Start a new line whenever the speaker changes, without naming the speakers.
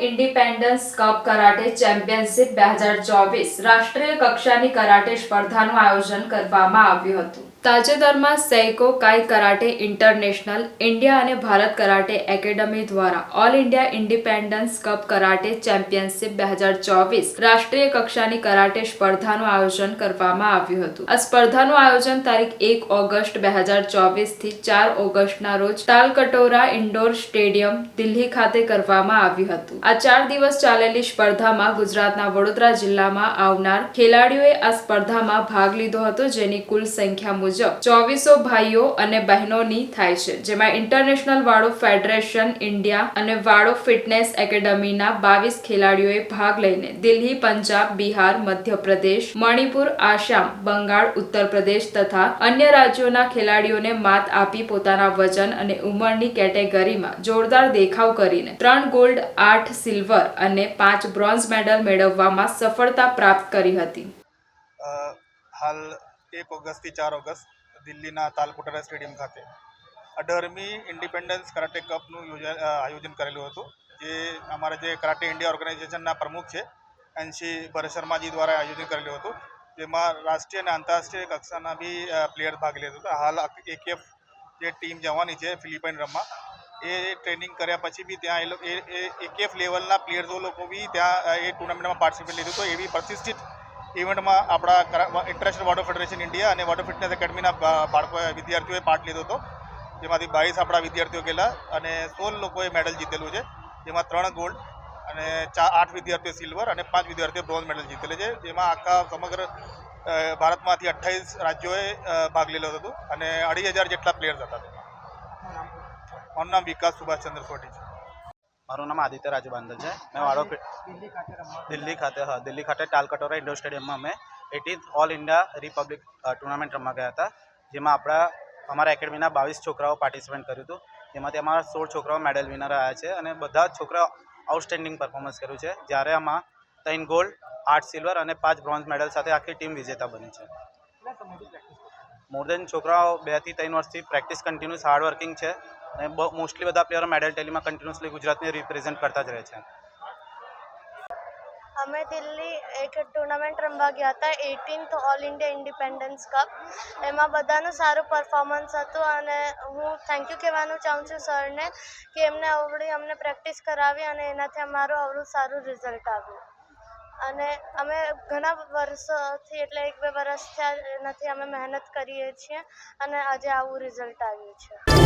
Independence cup karate championship બે હજાર ચોવીસ રાષ્ટ્રીય કક્ષાની કરાટે સ્પર્ધાનું આયોજન કરવામાં આવ્યું હતું. તાજેતરમાં સૈકો, કાઈ કરાટે ઇન્ટરનેશનલ, ઇન્ડિયા અને ભારત કરાટે એકેડમી દ્વારા all India independence cup karate championship બે હજાર ચોવીસ રાષ્ટ્રીય કક્ષાની કરાટે સ્પર્ધાનું આયોજન કરવામાં આવ્યું હતું. આ સ્પર્ધાનું આયોજન તારીખ એક ઓગસ્ટ બે હજાર ચોવીસથી ચાર ઓગસ્ટના રોજ તાલકટોરા ઇન્ડોર સ્ટેડિયમ, દિલ્હી ખાતે કરવામાં આવ્યું હતું. આ ચાર દિવસ ચાલેલી સ્પર્ધામાં ગુજરાતના વડોદરા જિલ્લામાં આવનાર ખેલાડીઓએ આ સ્પર્ધામાં ભાગ લીધો હતો, જેની કુલ સંખ્યા મુજબ ચોવીસો ભાઈઓ અને બહેનોની થાય છે, જેમાં ઇન્ટરનેશનલ વાળો ફેડરેશન ઇન્ડિયા અને વાળો ફિટનેસ એકેડમીના બાવીસ ખેલાડીઓએ ભાગ લઈને દિલ્હી, પંજાબ, બિહાર, મધ્યપ્રદેશ, મણિપુર, આસામ, બંગાળ ઉત્તર પ્રદેશ તથા અન્ય રાજ્યોના ખેલાડીઓને માત આપી પોતાના વજન અને ઉંમરની કેટેગરીમાં જોરદાર દેખાવ કરીને ત્રણ ગોલ્ડ, આઠ સિલ્વર અને પાંચ બ્રોન્ઝ મેડલ મેળવવામાં સફળતા પ્રાપ્ત કરી હતી.
હાલ એક ઓગસ્ટથી ચાર ઓગસ્ટ દિલ્હીના તાલકુટરા સ્ટેડિયમ ખાતે. અઢારમી ઇન્ડિપેન્ડન્સ કરાટે કપનું યોજા આયોજન કરેલું હતું, જે અમારા જે કરાટે ઇન્ડિયા ઓર્ગેનાઇઝેશનના પ્રમુખ છે, એનસી ભરત શર્માજી દ્વારા આયોજન કરેલું હતું, જેમાં રાષ્ટ્રીય અને આંતરરાષ્ટ્રીય કક્ષાના બી પ્લેયર ભાગ લીધો હતો. હાલ એકેએફ જે ટીમ જવાની છે ફિલિપાઇન રમવા, એ ટ્રેનિંગ કર્યા પછી બી ત્યાં એ લોકો એ એકેએફ લેવલના પ્લેયર્સો લોકો બી ત્યાં એ ટુર્નામેન્ટમાં પાર્ટિસિપેટ લીધું હતું. એવી પ્રતિષ્ઠિત ઇવેન્ટમાં આપણા ઇન્ટરનેશનલ વોટર ફેડરેશન ઇન્ડિયા અને વોટર ફિટનેસ એકેડમીના બાળકો વિદ્યાર્થીઓએ પાર્ટ લીધો હતો. જેમાંથી બાવીસ આપણા વિદ્યાર્થીઓ ગયેલા અને સોળ લોકોએ મેડલ જીતેલું છે. જેમાં ત્રણ ગોલ્ડ અને ચાર આઠ વિદ્યાર્થીઓ સિલ્વર અને પાંચ વિદ્યાર્થીઓ બ્રોન્ઝ મેડલ જીતેલું છે. જેમાં આખા સમગ્ર ભારતમાંથી અઠ્ઠાવીસ રાજ્યોએ ભાગ લીધો હતો. અને અઢી હજાર જેટલા પ્લેયર્સ હતા મારું નામ વિકાસ સુભાષચંદ્ર સોઢી છે.
મારું નામ આદિત્ય રાજુ બાંધલ છે. મેં વાળો દિલ્હી ખાતે, હા, દિલ્હી ખાતે ટાલકટોરા ઇન્ડોર સ્ટેડિયમમાં અમે eighteenth all India republic tournament રમવા ગયા હતા. જેમાં આપણા, અમારા એકેડમીના બાવીસ છોકરાઓ પાર્ટિસિપેટ કર્યું હતું. જેમાંથી અમારા સોળ છોકરાઓ મેડલ વિનર આવ્યા છે અને બધા જ છોકરાઓ આઉટસ્ટેન્ડિંગ પરફોર્મન્સ કર્યું છે. જ્યારે આમાં ત્રણ ગોલ્ડ આઠ સિલ્વર અને પાંચ બ્રોન્ઝ મેડલ સાથે આખી ટીમ વિજેતા બની છે. મોર દેન છોકરાઓ બેથી ત્રણ વર્ષથી પ્રેક્ટિસ કન્ટિન્યુઅસ હાર્ડ વર્કિંગ છે. અને મોસ્ટલી બધા પ્લેયરો મેડલ ટેલીમાં કન્ટિન્યુઅસલી ગુજરાતને રિપ્રેઝેન્ટ કરતા જ રહે છે.
અમે દિલ્હી એક ટુર્નામેન્ટ રમવા ગયા હતા eighteenth all India independence cup એમાં બધાનું સારું પરફોર્મન્સ હતું અને હું થેન્ક યુ કહેવાનું ચાહું છું સરને કે એમને આવડી અમને પ્રેક્ટિસ કરાવી અને એનાથી અમારું આવડું સારું રિઝલ્ટ આવ્યું. અને અમે ઘણા વર્ષોથી એટલે એક બે વર્ષ થયા એનાથી અમે મહેનત કરીએ છીએ અને આજે આવું રિઝલ્ટ આવ્યું છે.